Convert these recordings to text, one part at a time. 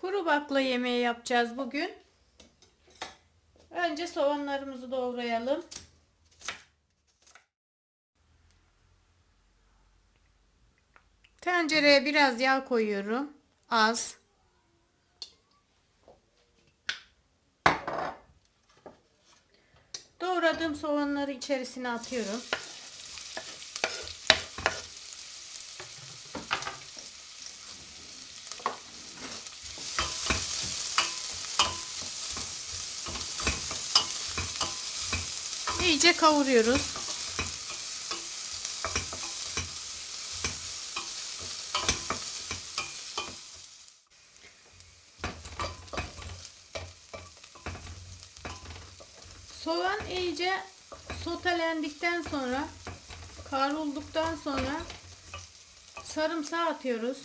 Kuru bakla yemeği yapacağız bugün. Önce soğanlarımızı doğrayalım. Tencereye biraz yağ koyuyorum. Az. Doğradığım soğanları içerisine atıyorum. İyice kavuruyoruz. Soğan iyice sotelendikten sonra kavrulduktan sonra sarımsağı atıyoruz.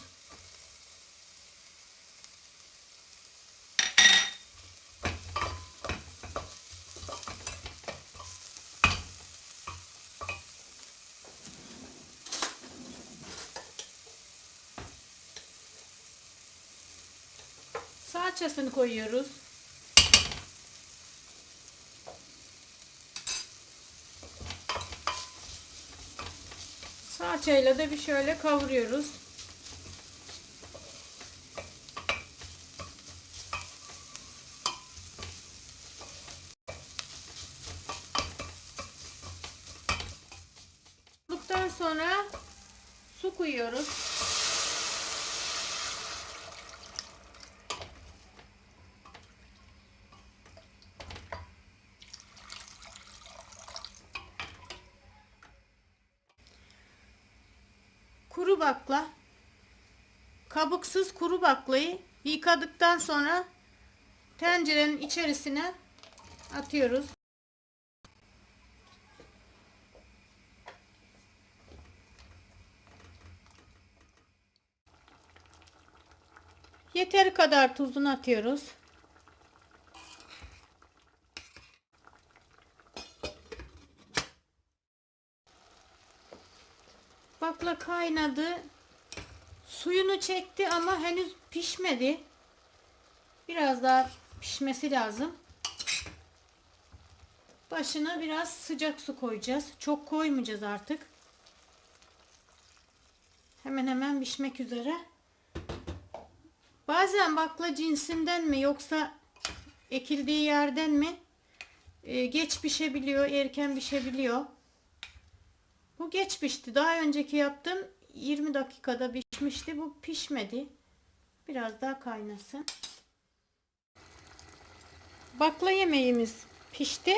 Salçasını koyuyoruz. Salçayla da bir şöyle kavuruyoruz. Olduktan sonra su koyuyoruz. Kuru bakla. Kabuksuz kuru baklayı yıkadıktan sonra tencerenin içerisine atıyoruz. Yeteri kadar tuzunu atıyoruz. Bakla kaynadı. Suyunu çekti ama henüz pişmedi. Biraz daha pişmesi lazım. Başına biraz sıcak su koyacağız. Çok koymayacağız artık. Hemen hemen pişmek üzere. Bazen bakla cinsinden mi yoksa ekildiği yerden mi e, geç pişebiliyor, erken pişebiliyor. Bu geç pişti. Daha önceki yaptım 20 dakikada pişmişti. Bu pişmedi. Biraz daha kaynasın. Bakla yemeğimiz pişti.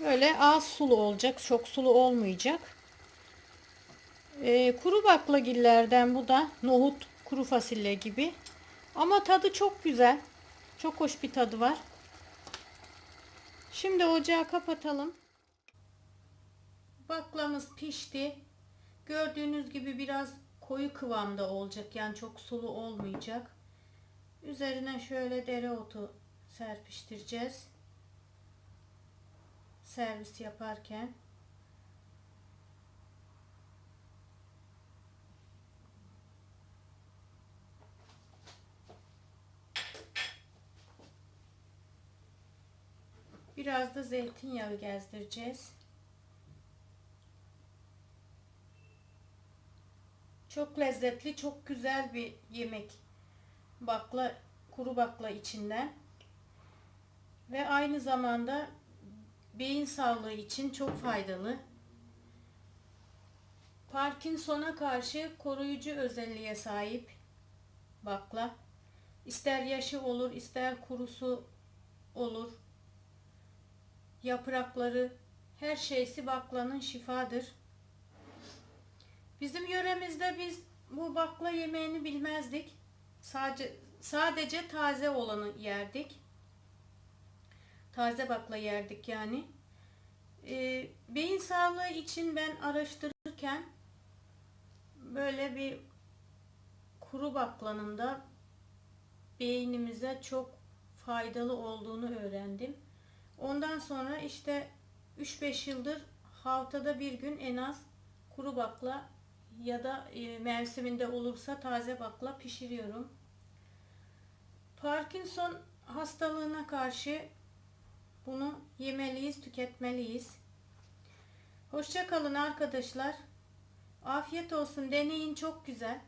Böyle az sulu olacak. Çok sulu olmayacak. Ee, kuru baklagillerden bu da nohut, kuru fasulye gibi. Ama tadı çok güzel. Çok hoş bir tadı var. Şimdi ocağı kapatalım. Baklamız pişti. Gördüğünüz gibi biraz koyu kıvamda olacak. Yani çok sulu olmayacak. Üzerine şöyle dereotu serpiştireceğiz. Servis yaparken. Biraz da zeytinyağı gezdireceğiz. Çok lezzetli, çok güzel bir yemek. Bakla, kuru bakla içinden. Ve aynı zamanda beyin sağlığı için çok faydalı. Parkinson'a karşı koruyucu özelliğe sahip bakla. İster yaşı olur, ister kurusu olur. Yaprakları, her şeysi baklanın şifadır. Bizim yöremizde biz bu bakla yemeğini bilmezdik. Sadece sadece taze olanı yerdik. Taze bakla yerdik yani. Ee, beyin sağlığı için ben araştırırken böyle bir kuru baklanın da beynimize çok faydalı olduğunu öğrendim. Ondan sonra işte 3-5 yıldır haftada bir gün en az kuru bakla ya da e, mevsiminde olursa taze bakla pişiriyorum. Parkinson hastalığına karşı bunu yemeliyiz, tüketmeliyiz. Hoşça kalın arkadaşlar. Afiyet olsun. Deneyin çok güzel.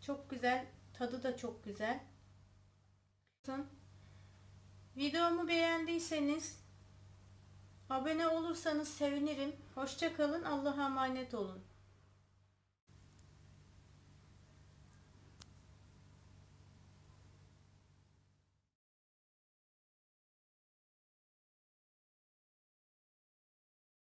Çok güzel. Tadı da çok güzel. Videomu beğendiyseniz abone olursanız sevinirim. Hoşça kalın. Allah'a emanet olun.